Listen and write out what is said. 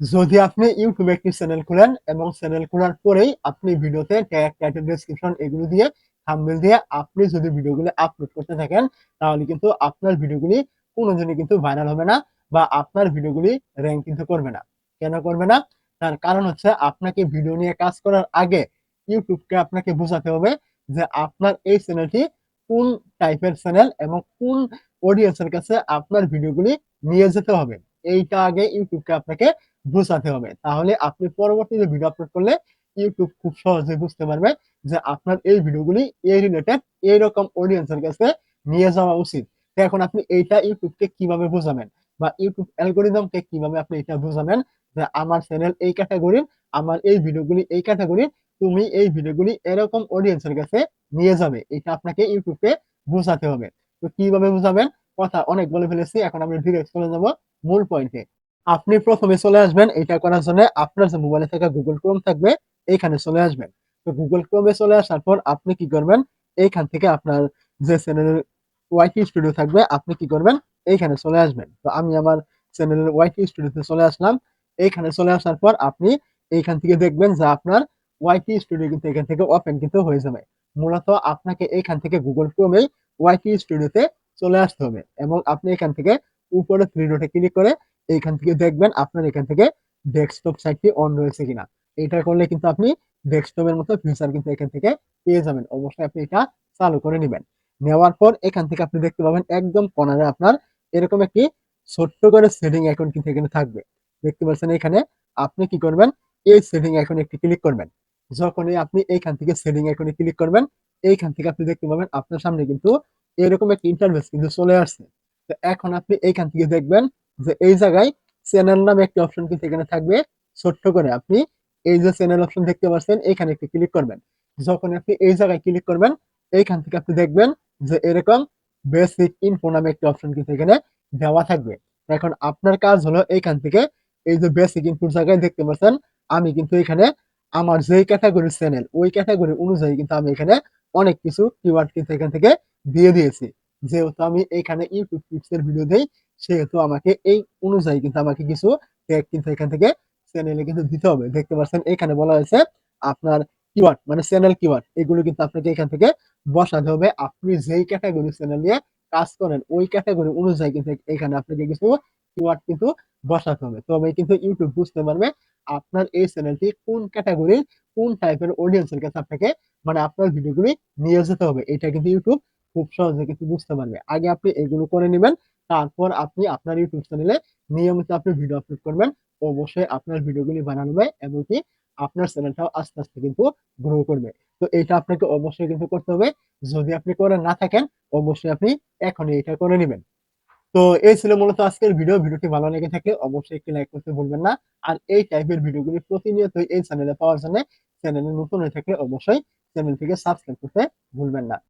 যদি আপনি ইউটিউবে একটি চ্যানেল খোলেন এবং চ্যানেল খোলার পরেই আপনি ভিডিওতে ট্যাগ টাইটেল ডেসক্রিপশন এগুলো দিয়ে থাম্বনেল দিয়ে আপনি যদি ভিডিওগুলো আপলোড করতে থাকেন, তাহলে কিন্তু আপনার ভিডিওগুলি কোনোদিনই কিন্তু ভাইরাল হবে না বা আপনার ভিডিওগুলি র্যাঙ্ক কিন্তু করবে না। কেন করবে না? তার কারণ হচ্ছে আপনাকে ভিডিও নিয়ে কাজ করার আগে ইউটিউবকে আপনাকে বোঝাতে হবে যে আপনার এই চ্যানেলটি কোন টাইপের চ্যানেল এবং কোন অডিয়েন্সের কাছে আপনার ভিডিওগুলি নিয়ে যেতে হবে। এইটা আগে ইউটিউবকে আপনাকে বোঝাতে হবে। তাহলে আপনি পরবর্তীতে ভিডিও আপলোড করলে ইউটিউব খুব সহজে বুঝতে পারবে যে আপনার এই ভিডিওগুলি এই রিলেটেড এইরকম অডিয়েন্সের কাছে নিয়ে যাওয়া উচিত। এখন আপনি এইটা ইউটিউবকে কীভাবে বোঝাবেন? বা ইউটিউব অ্যালগোরিদমকে কীভাবে আপনি এটা বোঝাবেন? যে আমার চ্যানেল এই ক্যাটাগরির আমার এই ভিডিওগুলি এই ক্যাটাগরির তুমি এই ভিডিওগুলি এরকম অডিয়েন্সের কাছে নিয়ে যাবে। এটা আপনাকে ইউটিউবকে বোঝাতে হবে। তো কীভাবে বোঝাবেন? কথা অনেক বলে ফেলেছি, এখন আমরা ডিরেক্ট চলে যাব মূল পয়েন্টে আপনি প্রথমে চলে আসবেন, এটা করার জন্য আপনার যে মোবাইলে থাকা গুগল ক্রোম থাকবে এইখানে চলে আসবেন। তো গুগল ক্রোমে চলে আসার পর আপনি কি করবেন এইখান থেকে আপনার যে চ্যানেলের ওয়াইটি স্টুডিও থাকবে, আপনি কি করবেন এইখানে চলে আসবেন। তো আমি আমার চ্যানেলের ওয়াইটি স্টুডিওতে চলে আসলাম। এইখানে চলে আসার পর আপনি এইখান থেকে দেখবেন যে আপনার ওয়াইটি স্টুডিও কিন্তু এখান থেকে ওপেন কিন্তু হয়ে যাবে। মূলত আপনাকে এইখান থেকে গুগল ক্রোমে ওয়াইটি স্টুডিওতে চলে আসতে হবে এবং আপনি এখান থেকে উপরে থ্রি ডটে ক্লিক করে এইখান থেকে দেখবেন আপনার এখান থেকে ডেস্কটপ সাইটটি অন রয়েছে কিনা। এটা করলে কিন্তু আপনি ডেস্কটপের মতো ফিচার কিন্তু এখান থেকে পেয়ে যাবেন। অবশ্যই আপনি এটা চালু করে নেবেন। নেওয়ার পর এখান থেকে আপনি দেখতে পাবেন একদম কর্নারে আপনার এরকম একটি ছোট্ট করে সেটিং আইকন কিন্তু এখানে থাকবে। দেখতে পাচ্ছেন এখানে আপনি কি করবেন? এই সেটিং আইকনে একটি ক্লিক করবেন। যখনই আপনি এইখান থেকে সেটিং আইকনে ক্লিক করবেন, এইখান থেকে আপনি দেখতে পাবেন আপনার সামনে কিন্তু এরকম একটি ইন্টারভেস কিন্তু চলে আসছে। তো এখন আপনি এইখান থেকে দেখবেন যে এই জায়গায় চ্যানেল নামে একটি অপশন কিন্তু এখানে থাকবে। ছোট্ট করে আপনি এই যে চ্যানেল অপশন দেখতে পাচ্ছেন, এখানে একটি ক্লিক করবেন। যখন আপনি এই জায়গায় ক্লিক করবেন, এইখান থেকে আপনি দেখবেন যে এরকম বেসিক ইনফো নামে একটি অপশন কিন্তু এখানে দেওয়া থাকবে। এখন আপনার কাজ হলো এইখান থেকে এই যে বেসিক ইনফোর জায়গায় দেখতে পাচ্ছেন, আমি কিন্তু এখানে আমার যেই ক্যাটাগরির চ্যানেল ওই ক্যাটাগরি অনুযায়ী কিন্তু আমি এখানে অনেক কিছু কিওয়ার্ড কিন্তু এখান থেকে দিয়ে দিয়েছি। যেহেতু আমি এখানে ইউটিউব টিপস এর ভিডিও দেই সেহেতু আমাকে এই অনুযায়ী কিন্তু আমাকে কিছু ট্যাগ কিন্তু এখান থেকে চ্যানেলে কিন্তু দিতে হবে। দেখতে পাচ্ছেন, এখানে বলা হয়েছে আপনার কিওয়ার্ড মানে চ্যানেল কিওয়ার্ড এগুলো কিন্তু আপনাকে এখান থেকে বসাতে হবে। আপনি যেই ক্যাটাগরি চ্যানেল নিয়ে কাজ করেন, ওই ক্যাটাগরি অনুযায়ী কিন্তু এখানে আপনাকে কিছু কিওয়ার্ড কিন্তু বসাতে হবে। তবে কিন্তু ইউটিউব বুঝতে পারবে আপনার এই চ্যানেলটি কোন ক্যাটাগরির কোন টাইপের অডিয়েন্সের কাছে আপনাকে মানে আপনার ভিডিওগুলি নিয়ে যেতে হবে। এটা কিন্তু ইউটিউব খুব সহজে কিন্তু বুঝতে পারবে। আগে আপনি এগুলো করে নেবেন তারপর আপনি আপনার ইউটিউব চ্যানেলে নিয়মিত আপনি ভিডিও আপলোড করবেন। অবশ্যই আপনার ভিডিওগুলি বানানো হবে এবং কি আপনার চ্যানেলটাও আস্তে আস্তে কিন্তু গ্রো করবে। তো এটা আপনাকে অবশ্যই কিন্তু করতে হবে। যদি আপনি করে না থাকেন, অবশ্যই আপনি এখনই এটা করে নেবেন। তো এই ছিল মূলত আজকের ভিডিও ভিডিওটি ভালো লেগে থাকলে অবশ্যই একটি লাইক করতে ভুলবেন না। আর এই টাইপের ভিডিওগুলি প্রতিনিয়ত এই চ্যানেলে পাওয়ার জন্য চ্যানেলে নতুন হয়ে থাকলে অবশ্যই চ্যানেলটিকে সাবস্ক্রাইব করতে ভুলবেন না।